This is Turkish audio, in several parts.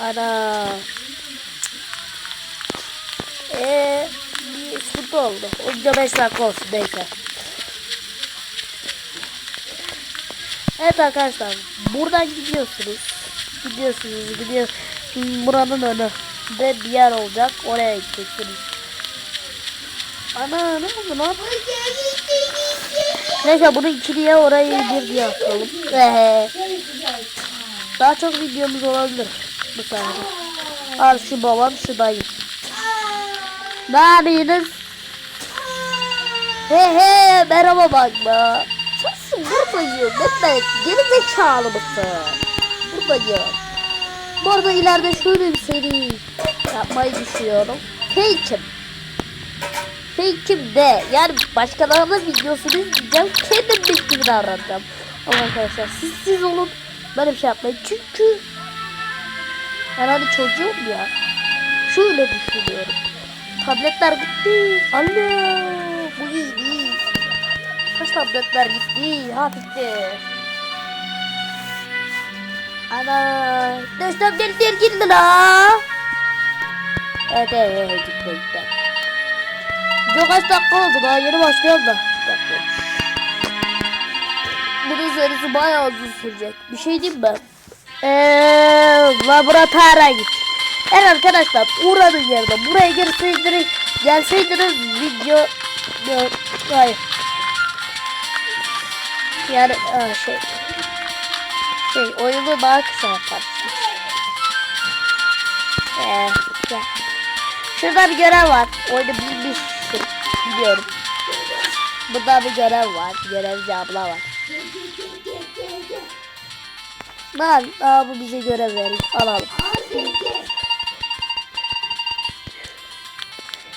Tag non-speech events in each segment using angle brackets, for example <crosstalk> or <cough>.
Ana. Eee bir sıkıntı oldu. O video 5 dakika olsun neyse. Evet arkadaşlar buradan gidiyorsunuz. Gidiyorsunuz gidiyor. Buranın önü de bir yer olacak. Oraya gideceksiniz. Ana ne oldu lan? Neyse bunu ikiliye orayı bir diye atalım. Daha çok videomuz olabilir sayede. Al şu babam şu dayı. Ne yapıyorsunuz? He he merhaba bakma. Sensin buradayım. Mehmet geri zekalı mısın? Buradayım. Bu arada ileride şöyle bir seri yapmayı düşünüyorum. Fake'im. Fake'im de yani başkalarının videosunu izleyeceğim. Kendim bir gibi davranacağım. Ama arkadaşlar siz siz olun. Böyle bir şey yapmayın. Çünkü ben hani çocuğum ya. Şöyle düşünüyorum. Tabletler gitti. Alo. Bu iyi değil. Kaç tabletler gitti. Ha gitti. Ana. Gel gel gel la. Evet evet evet gitti gitti. Video kaç dakika oldu daha yeni başlayalım da. Bunun serisi bayağı uzun sürecek. Bir şey diyeyim mi? Eee laboratuvara git. Evet arkadaşlar uğradığın yerde buraya girseydiniz gelseydiniz video e, hayır yani e, şey şey oyunu daha kısa yaparsınız. Eee gel. Şurada bir görev var. Oyunu bilmiştim. Biliyorum. Burada bir görev var. Görevci abla var. Lan aa, bu bize görev veriyor. Alalım.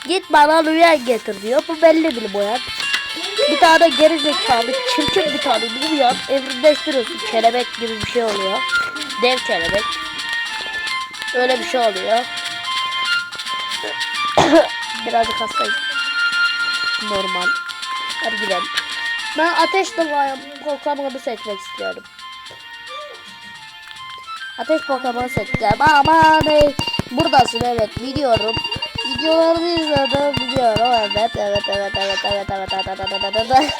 Git bana rüyan getir diyor. Bu belli bir boyan. Bir tane geri zekalı çirkin bir tane bir yan evrimleştiriyorsun. Kelebek gibi bir şey oluyor. Dev kelebek. Öyle bir şey oluyor. <coughs> Birazcık hastayım. Normal. Hadi gidelim. Ben ateş Pokemon'u seçmek istiyorum. Ateş Pokemon seçeceğim. Aman ey. Buradasın evet biliyorum. Videolarını izledim biliyorum. Evet evet evet evet evet evet evet evet evet evet evet.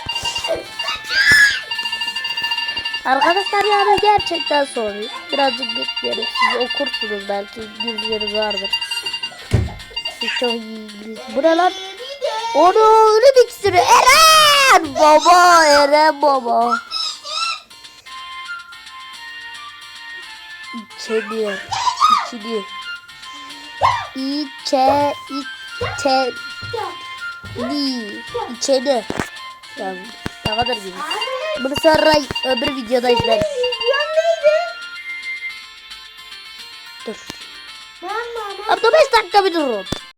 Arkadaşlar yani gerçekten sorayım. Birazcık bekleyelim. Siz okursunuz belki bilgileriniz vardır. Siz çok iyi İngiliz. Bu ne lan? Onu ölüm iksiri. Eren! Baba Eren baba. İçeri. İçeri. İçe. İçe. Ni. İçeri. Yani ne kadar gibi. Bunu sonra öbür videoda izleriz. Dur. Abla 5 dakika bir durun.